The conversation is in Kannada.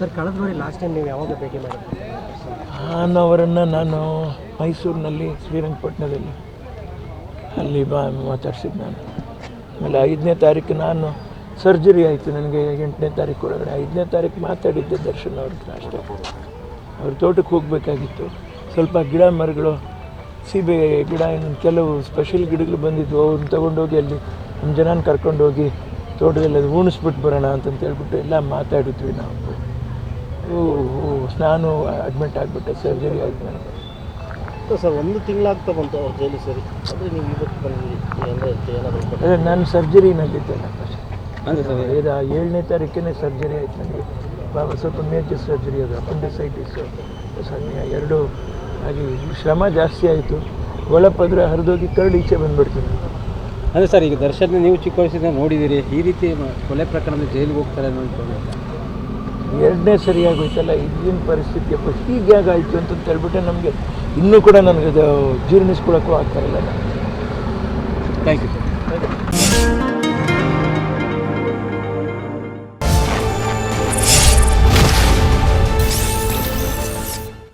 ಸರ್, ಕಳೆದ ಲಾಸ್ಟ್ ಟೈಮ್ ನೀವು ಯಾವಾಗ ಭೇಟಿ ಮಾಡಿದ್ರಿ? ನಾನು ನಾನು ಮೈಸೂರಿನಲ್ಲಿ ಶ್ರೀರಂಗಪಟ್ಟಣದಲ್ಲಿ ಅಲ್ಲಿ ಬಾ ಮಾತಾಡ್ಸಿದ್ದು ನಾನು. ಆಮೇಲೆ ಐದನೇ ತಾರೀಕು ನಾನು ಸರ್ಜರಿ ಆಯಿತು, ನನಗೆ ಎಂಟನೇ ತಾರೀಕು ಒಳಗಡೆ. ಐದನೇ ತಾರೀಕು ಮಾತಾಡಿದ್ದೆ ದರ್ಶನ್ ಅವ್ರ ಅಷ್ಟೇ ಅವ್ರ ತೋಟಕ್ಕೆ ಹೋಗಬೇಕಾಗಿತ್ತು. ಸ್ವಲ್ಪ ಗಿಡ ಮರಗಳು, ಸೀಬೆ ಗಿಡ ಕೆಲವು ಸ್ಪೆಷಲ್ ಗಿಡಗಳು ಬಂದಿದ್ವು, ಅವ್ರನ್ನ ತೊಗೊಂಡೋಗಿ ಅಲ್ಲಿ ನಮ್ಮ ಜನನ ಕರ್ಕೊಂಡೋಗಿ ತೋಟದಲ್ಲಿ ಅದು ಉಣಿಸ್ಬಿಟ್ಟು ಬರೋಣ ಅಂತಂತ ಹೇಳ್ಬಿಟ್ಟು ಎಲ್ಲ ಮಾತಾಡಿದ್ವಿ ನಾವು. ನಾನು ಅಡ್ಮಿಟ್ ಆಗಿಬಿಟ್ಟೆ ಸರ್ಜರಿ ಆಯ್ತು ನನಗೆ ಸರ್ ಒಂದು ತಿಂಗಳಾಗ್ತಾ ಬಂತು ಅವ್ರು ಜೈಲು ಸರಿ. ಅಂದರೆ ನೀವು ಇವತ್ತು ಬಂದ್ರಿ ಅಂದರೆ ಏನಾದರೂ ಅದೇ ನಾನು ಸರ್ಜರಿನಲ್ಲಿದ್ದೆಲ್ಲ ಅಂದರೆ ಸರ್. ಇದು ಏಳನೇ ತಾರೀಕಿನೇ ಸರ್ಜರಿ ಆಯ್ತು ನನಗೆ ಬಾಬಾ ಸ್ವಲ್ಪ ಮೇಜರ್ ಸರ್ಜರಿ ಅದು ಅಪೆಂಡಿಸೈಟಿಸು ಸಣ್ಣ ಎರಡು ಹಾಗೆ ಶ್ರಮ ಜಾಸ್ತಿ ಆಯಿತು. ಒಳಪದ್ರೆ ಹರಿದೋಗಿ ಕರಡು ಈಚೆ ಬಂದುಬಿಡ್ತೀನಿ ಅದೇ ಅಂದರೆ ಸರ್ ಈಗ ದರ್ಶನ ನೀವು ಚಿಕ್ಕ ವಯಸ್ಸಿಂದ ನೋಡಿದ್ದೀರಿ ಈ ರೀತಿ ಕೊಲೆ ಪ್ರಕರಣದಲ್ಲಿ ಜೈಲಿಗೆ ಹೋಗ್ತಾರೆ ಅನ್ನೋ ಎರಡನೇ ಸರಿಯಾಗಿ ಹೋಯ್ತಲ್ಲ ಈಗಿನ ಪರಿಸ್ಥಿತಿಯಪ್ಪ ಹೀಗೆ ಆಗಾಯಿತು ಅಂತ ಹೇಳ್ಬಿಟ್ಟು ನಮಗೆ ಇನ್ನೂ ಕೂಡ ನನಗೆ ಜೀರ್ಣಿಸ್ಕೊಳ್ಳೋಕ್ಕೂ ಆಗ್ತಾ ಇಲ್ಲ. Thank you sir